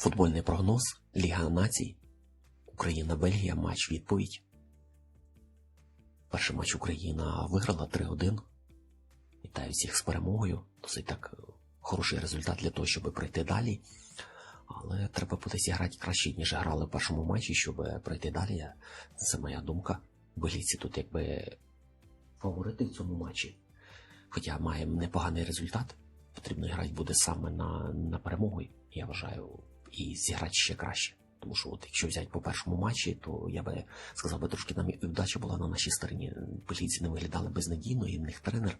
Футбольний прогноз Ліга націй. Україна-Бельгія матч відповідь. Перший матч Україна виграла 3-1. Вітаю всіх з перемогою. Досить так е, хороший результат для того, щоб пройти далі. Але треба буде зіграти краще, ніж грали в першому матчі, щоб пройти далі. Це моя думка. Белгійці тут якби фаворити в цьому матчі. Хоча маємо непоганий результат, потрібно грати буде саме на, на перемогу, я вважаю, і зіграти ще краще. Тому що от якщо взяти по першому матчі, то я би сказав би трошки нам і вдача була на нашій стороні. Бельгійці не виглядали безнадійно, і в них тренер.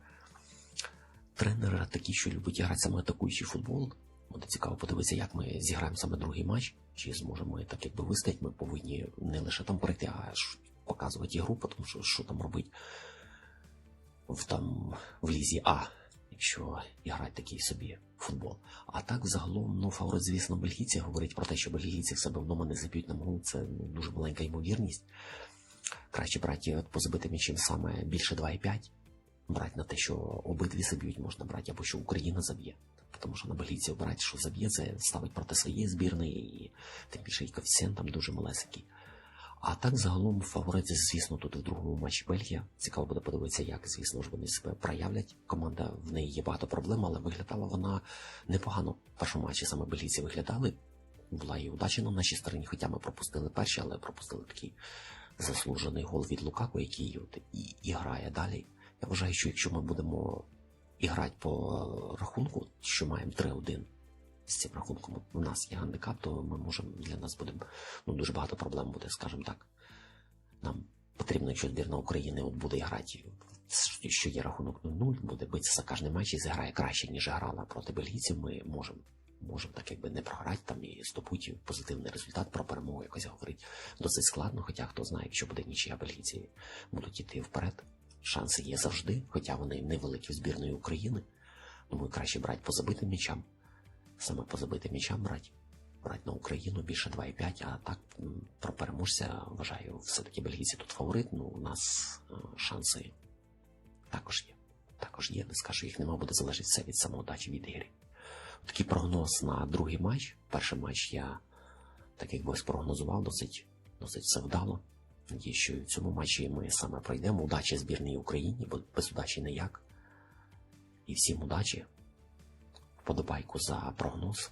Тренер такий, що любить грати саме атакуючий футбол. Буде цікаво подивитися, як ми зіграємо саме другий матч, чи зможемо ми так якби вистояти. Ми повинні не лише там пройти, а показувати ігру, тому що що там робити в там в лізі А, якщо грати такий собі футбол. А так загалом, ну фаворит, звісно, бельгійці говорить про те, що бельгійці в себе вдома не заб'ють на гол, це ну, дуже маленька ймовірність. Краще брати от, по саме більше 2,5. Брати на те, що обидві заб'ють, можна брати, або що Україна заб'є. Тому що на бельгійців брати, що заб'є, це ставить проти своєї збірної, і тим більше і коефіцієнт там дуже малесенький. А так загалом фаворити, звісно, тут в другому матчі Бельгія. Цікаво буде подивитися, як, звісно ж, вони себе проявлять. Команда в неї є багато проблем, але виглядала вона непогано. В першому матчі саме бельгійці виглядали. Була і удача на нашій стороні, хоча ми пропустили перші, але пропустили такий заслужений гол від Лукаку, який от і, і грає далі. Я вважаю, що якщо ми будемо і грати по рахунку, що маємо 3-1 з цим рахунком, у нас є гандикап, то ми можемо для нас буде ну, дуже багато проблем буде, скажімо так. Нам потрібно, якщо збірна України от буде грати, що є рахунок 0-0, буде битися за кожний матч і зіграє краще, ніж грала проти бельгійців, ми можемо. Можемо так якби не програти там і здобути позитивний результат про перемогу якось говорити досить складно, хоча хто знає, якщо буде нічия бельгійці будуть йти вперед. Шанси є завжди, хоча вони невеликі в збірної України. Думаю, краще брати по забитим м'ячам. Саме по забитим м'ячам брати. Брати на Україну більше 2,5, а так про переможця вважаю, все-таки бельгійці тут фаворит. Ну, у нас е, шанси також є. Також є, не скажу, їх нема, буде залежати все від самоудачі від ігри. Такий прогноз на другий матч. Перший матч я так якби спрогнозував досить, досить все вдало. Надію, що в цьому матчі ми саме пройдемо. Удачі збірній Україні, бо без удачі ніяк. І всім удачі. Вподобайку за прогноз.